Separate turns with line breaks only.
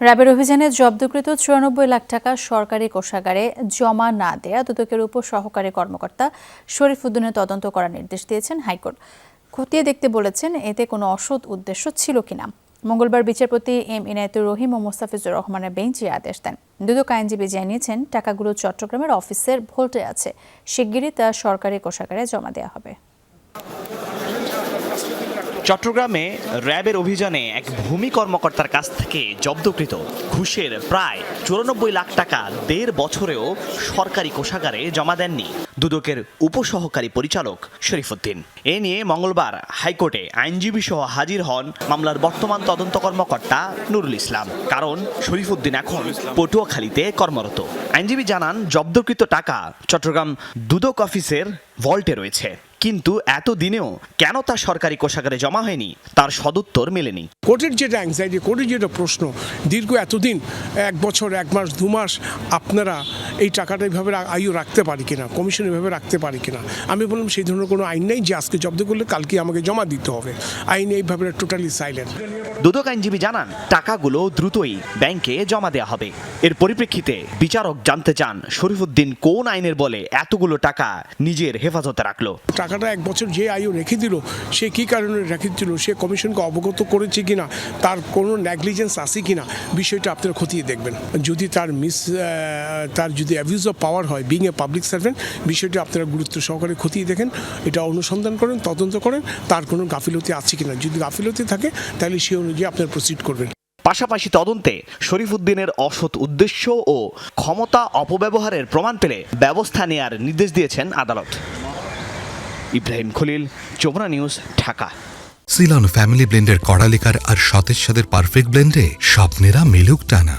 র্যাবের অভিযানে জব্দকৃত চুরানব্বই লাখ টাকা সরকারি কোষাগারে জমা না দেয়া দুদকের উপ সহকারী কর্মকর্তা শরীফ উদ্দিনের তদন্ত করার নির্দেশ দিয়েছেন হাইকোর্ট। খতিয়ে দেখতে বলেছেন, এতে কোনো অসৎ উদ্দেশ্য ছিল কিনা। মঙ্গলবার বিচারপতি এম ইনায়তুর রহিম ও মোস্তাফিজুর রহমানের বেঞ্চ আদেশ দেন। দুদক আইনজীবী জানিয়েছেন, টাকাগুলো চট্টগ্রামের অফিসের ভোল্টে আছে। শিগগিরই তা সরকারি কোষাগারে জমা দেওয়া হবে।
চট্টগ্রামে র্যাবের অভিযানে এক ভূমি কর্মকর্তার কাছ থেকে জব্দকৃত ঘুষের প্রায় চুরানব্বই লাখ টাকা দেড় বছরেও সরকারি কোষাগারে জমা দেননি দুদকের উপসহকারী পরিচালক শরীফুদ্দিন। এ নিয়ে মঙ্গলবার হাইকোর্টে আইনজীবী সহ হাজির হন মামলার বর্তমান তদন্ত কর্মকর্তা নুরুল ইসলাম। কারণ শরীফুদ্দিন এখন পটুয়াখালীতে কর্মরত। আইনজীবী জানান, জব্দকৃত টাকা চট্টগ্রাম দুদক অফিসের ভল্টে রয়েছে। কিন্তু এতদিনেও কেন তা সরকারি কোষাগারে জমা হয়নি তার সদুত্তর মেলেনি।
কোর্টের যেটা অ্যাংজাইটি কোর্টের যেটা প্রশ্ন দীর্ঘ এতদিন এক বছর এক মাস দু মাস আপনারা এই টাকাটা এইভাবে আয়ু রাখতে পারি কিনা কমিশন এভাবে রাখতে পারি কিনা? আমি বললাম সেই ধরনের কোনো আইন নেই যে আজকে জব্দ করলে কালকে আমাকে জমা দিতে হবে। আইন এইভাবে টোটালি সাইলেন্ট
দুদক আইনজীবী জানান টাকাগুলো দ্রুতই ব্যাংকে জমা দেওয়া হবে। এর পরিপ্রেক্ষিতে বিচারক জানতে চান শরীফুদ্দিন কোন আইনের বলে এতগুলো টাকা নিজের হেফাজতে রাখল।
টাকাটা এক বছর যে আয়ু রেখে দিল সে কী কারণে রেখে দিল সে কমিশনকে অবগত করেছে কিনা তার কোনো নেগলিজেন্স আছে কিনা বিষয়টা আপনারা খতিয়ে দেখবেন। যদি তার মিস তার যদি অ্যাবিউজ অফ পাওয়ার হয় বিং এ পাবলিক সার্ভেন্ট বিষয়টা আপনারা গুরুত্ব সহকারে খতিয়ে দেখেন এটা অনুসন্ধান করেন তদন্ত করেন তার কোনো গাফিলতি আছে কিনা। যদি গাফিলতি থাকে তাহলে সে অনুযায়ী আপনারা প্রসিড করবেন।
পাশাপাশি তদন্তে শরীফ উদ্দিনের অসৎ উদ্দেশ্য ও ক্ষমতা অপব্যবহারের প্রমাণ পেলে ব্যবস্থা নেয়ার নির্দেশ দিয়েছেন আদালত। ইব্রাহিম খলিল, যমুনা নিউজ, ঢাকা।
সিলন ফ্যামিলি ব্লেন্ডের কড়ালিকার আর সতেজ সাদের পারফেক্ট ব্লেন্ডে স্বপ্নেরা মিলুক টানা।